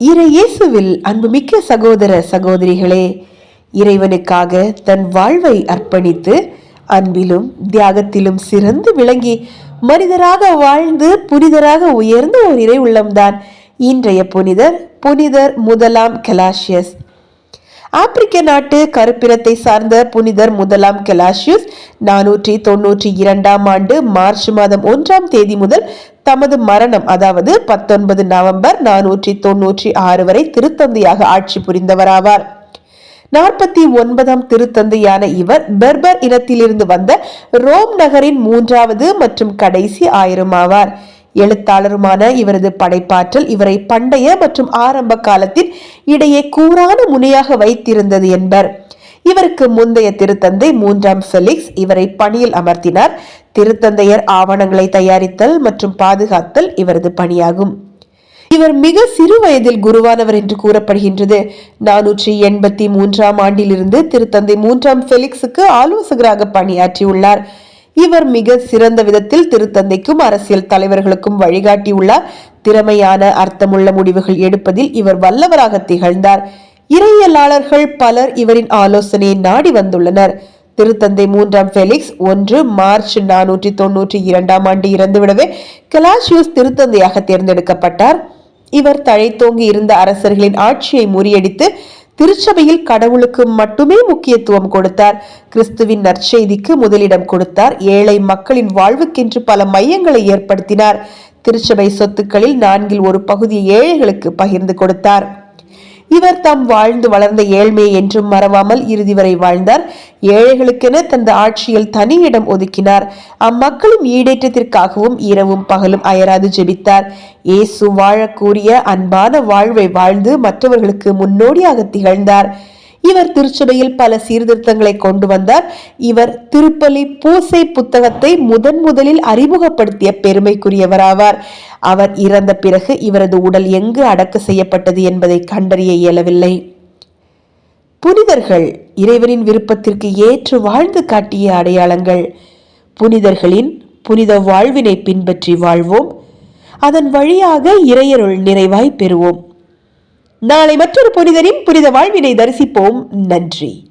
இறை இயேசுவில் அன்புமிக்க சகோதர சகோதரிகளே இறைவனுக்காக தன் வாழ்வை அர்ப்பணித்து அன்பிலும் தியாகத்திலும் சிறந்து விளங்கி மனிதராக வாழ்ந்து புனிதராக உயர்ந்த ஒரு இறை உள்ளம்தான் இன்றைய புனிதர் புனிதர் முதலாம் கலாஷியஸ் ஆப்பிரிக்க நாட்டு கருப்பினத்தை சார்ந்த புனிதர் முதலாம் கெலாஷியஸ் நானூற்றி தொன்னூற்றி இரண்டாம் ஆண்டு மார்ச் மாதம் ஒன்றாம் தேதி முதல் தமது மரணம் அதாவது பத்தொன்பது நவம்பர் நானூற்றி தொன்னூற்றி ஆறு வரை திருத்தந்தையாக ஆட்சி புரிந்தவராவார். நாற்பத்தி ஒன்பதாம் திருத்தந்தையான இவர் பெர்பர் இனத்திலிருந்து வந்த ரோம் நகரின் மூன்றாவது மற்றும் கடைசி ஆயிரம் ஆவார். எழுத்தாளருமான இவரது படைப்பாற்றல் இவரை பண்டைய மற்றும் ஆரம்ப காலத்தின் இடையே கூறான முனையாக வைத்திருந்தது என்பர். இவருக்கு முந்தைய திருத்தந்தை மூன்றாம் ஃபெலிக்ஸ் இவரை பணியில் அமர்த்தினார். திருத்தந்தையர் ஆவணங்களை தயாரித்தல் மற்றும் பாதுகாத்தல் இவரது பணியாகும். இவர் மிக சிறு வயதில் குருவானவர் என்று கூறப்படுகின்றது. நானூற்றி எண்பத்தி மூன்றாம் ஆண்டிலிருந்து திருத்தந்தை மூன்றாம் ஃபெலிக்ஸுக்கு ஆலோசகராக பணியாற்றியுள்ளார். உள்ளார் இவர் மிக சிறந்த விதத்தில் திருத்தந்தைக்கும் அரசியல் தலைவர்களுக்கும் வழிகாட்டியுள்ளார் திறமையான அர்த்தமுள்ள முடிவுகள் எடுப்பதில் இவர் வல்லவராக திகழ்ந்தார். இறையியலாளர்கள் பலர் இவரின் ஆலோசனையை நாடி வந்துள்ளனர். திருத்தந்தை மூன்றாம் ஃபெலிக்ஸ் ஒன்று மார்ச் நானூற்றி தொன்னூற்றி இரண்டாம் ஆண்டு இறந்துவிடவே கலாசியோஸ் திருத்தந்தையாக தேர்ந்தெடுக்கப்பட்டார். இவர் தழைத்தோங்கி இருந்த அரசர்களின் ஆட்சியை முறியடித்து திருச்சபையில் கடவுளுக்கு மட்டுமே முக்கியத்துவம் கொடுத்தார். கிறிஸ்துவின் நற்செய்திக்கு முதலிடம் கொடுத்தார். ஏழை மக்களின் வாழ்வுக்கென்று பல மையங்களை ஏற்படுத்தினார். திருச்சபை சொத்துக்களில் நான்கில் ஒரு பகுதியை ஏழைகளுக்கு பகிர்ந்து கொடுத்தார். இவர் தாம் வாழ்ந்து வளர்ந்த ஏழ்மை என்றும் மறவாமல் இறுதி வரை வாழ்ந்தார். ஏழைகளுக்கென தந்த ஆட்சியில் தனி இடம் ஒதுக்கினார். அம்மக்களின் ஈடேற்றத்திற்காகவும் இரவும் பகலும் அயராது ஜெபித்தார். இயேசு வாழக்கூடிய அன்பான வாழ்வை வாழ்ந்து மற்றவர்களுக்கு முன்னோடியாக திகழ்ந்தார். இவர் திருச்சபையில் பல சீர்திருத்தங்களை கொண்டு வந்தார். இவர் திருப்பலி பூசை புத்தகத்தை முதன் முதலில் அறிமுகப்படுத்திய பெருமைக்குரியவராவார். அவர் இறந்த பிறகு இவரது உடல் எங்கு அடக்க செய்யப்பட்டது என்பதை கண்டறிய இயலவில்லை. புனிதர்கள் இறைவனின் விருப்பத்திற்கு ஏற்று வாழ்ந்து காட்டிய அடையாளங்கள். புனிதர்களின் புனித வாழ்வினை பின்பற்றி வாழ்வோம். அதன் வழியாக இறையருள் நிறைவாய் பெறுவோம். நாளை மற்றொரு புனிதரின் புனித வாழ்வினை தரிசிப்போம். நன்றி.